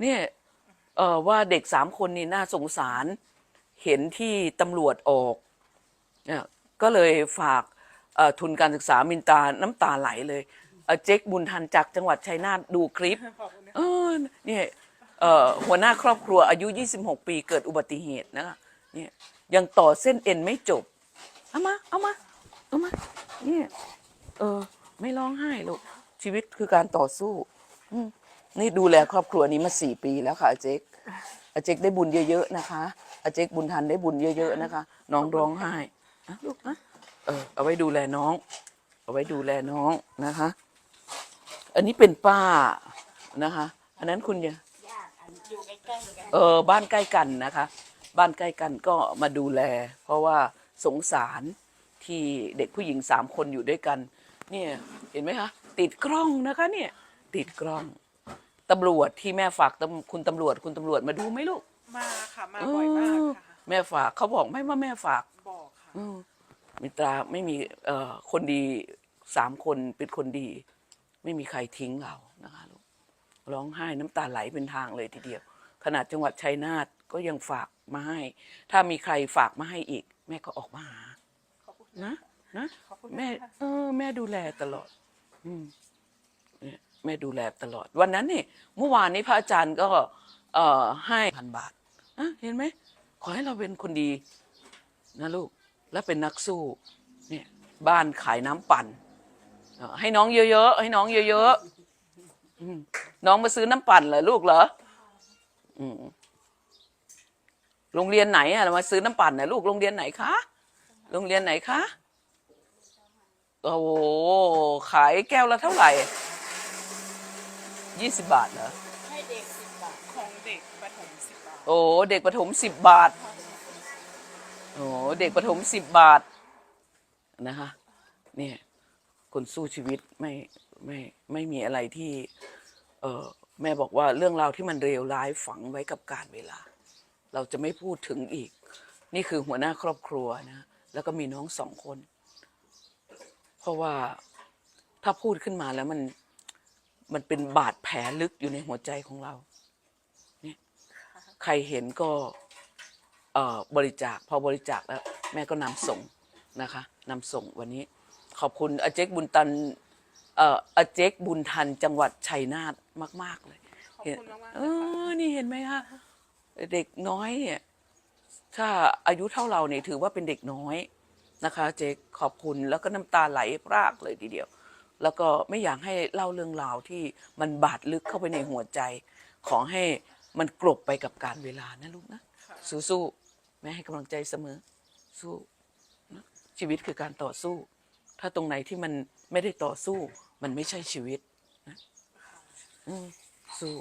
เนี่ยเออว่าเด็กสามคนนี่น่าสงสารเห็นที่ตำรวจออกเนี่ยก็เลยฝากเอ่อทุนการศึกษามินตาน้ำตาไหลเลยเอ่อเจ๊กบุญทันจากจังหวัดชัยนาทดูคลิปขอบคุณนะเออเนี่ยเอ่อหัวหน้าครอบครัวอายุ 26 ปีเกิดอุบัติเหตุนะคะเนี่ยยังต่อเส้นเอ็นไม่จบ เอามา เอามา เอามาเนี่ยเออ ไม่ร้องไห้ลูกชีวิตคือการต่อสู้ อืม นี่ดูแลครอบครัวนี้มาสี่ปีแล้วค่ะอาเจ๊กอาเจ๊กได้บุญเยอะๆนะคะอาเจ๊กบุญทันได้บุญเยอะๆนะคะ น้องร้องไห้อะลูกนะเออเอาไว้ดูแลน้อง เอาไว้ดูแลน้องนะคะ อันนี้เป็นป้านะคะ อันนั้นคุณยังอยู่ใกล้ๆกันเออบ้านใกล้กันนะคะ บ้านใกล้กันก็มาดูแล เพราะว่าสงสารที่เด็กผู้หญิงสามคนอยู่ด้วยกัน เนี่ยเห็นไหมคะติดกล้องนะคะเนี่ย ติดกล้อง ตำรวจที่แม่ฝากตำคุณตำรวจคุณตำรวจมาดูไหมลูก มาค่ะ มาบ่อยมากค่ะ แม่ฝากเขาบอกไหม่ว่าแม่ฝาก บอกค่ะ อืมมิตราไม่มีเอ่อคนดีสามคนเป็นคนดี ไม่มีใครทิ้งเรานะคะลูกร้องไห้น้ำตาไหลเป็นทางเลยทีเดียว ขนาดจังหวัดชัยนาทก็ยังฝากมาให้ ถ้ามีใครฝากมาให้อีก แม่ก็ออกมาหา ขอบคุณนะนะขอบคุณแม่ ค่ะ เออ แม่ดูแลตลอด อืมเนี่ย แม่ดูแลตลอด วันนั้นนี่เมื่อวานนี้พระอาจารย์ก็เอ่อให้พันบาทเห็นไหมขอให้เราเป็นคนดีนะลูกและเป็นนักสู้เนี่ยบ้านขายน้ำปั่นเอ่อให้น้องเยอะๆให้น้องเยอะๆน้องมาซื้อน้ำปั่นเหรอลูกเหรออืมโรงเรียนไหนอะมาซื้อน้ำปั่นนะลูกโรงเรียนไหนคะโรงเรียนไหนคะโอ้โหขายแก้วละเท่าไหร่ ยี่สิบบาทเหรอ ให้เด็กสิบบาทของเด็กประถมสิบบาทโอ้เด็กประถมสิบบาท โอ้เด็กประถมสิบบาทนะคะเนี่ยคนสู้ชีวิตไม่ไม่ไม่มีอะไรที่ เออแม่บอกว่าเรื่องราวที่มันเลวร้ายฝังไว้กับการเวลา เราจะไม่พูดถึงอีก นี่คือหัวหน้าครอบครัวนะ แล้วก็มีน้องสองคน เพราะว่าถ้าพูดขึ้นมาแล้วมัน มันเป็นบาดแผลลึกอยู่ในหัวใจของเราใครเห็นก็เอ่อบริจาคพอบริจาคแล้ว แม่ก็นำส่งนะคะนำส่งวันนี้ ขอบคุณอาเจกบุญตันเอ่ออาเจกบุญทันจังหวัดชัยนาทมาก ๆ เลยขอบเห็นคุณมากๆเอเลยค่ะอนี่เห็นไหมคะเด็กน้อยเนี่ยถ้าอายุเท่าเราเนี่ยถือว่าเป็นเด็กน้อยนะคะ เจกขอบคุณแล้วก็น้ำตาไหลพรากเลยทีเดียว แล้วก็ไม่อยากให้เล่าเรื่องราวที่มันบาดลึกเข้าไปในหัวใจ ขอให้มันกลบไปกับการเวลานะลูกนะค่ะสู้ๆแม่ให้กำลังใจเสมอ สู้นะชีวิตคือการต่อสู้ ถ้าตรงไหนที่มันไม่ได้ต่อสู้ มันไม่ใช่ชีวิตนะอืมสู้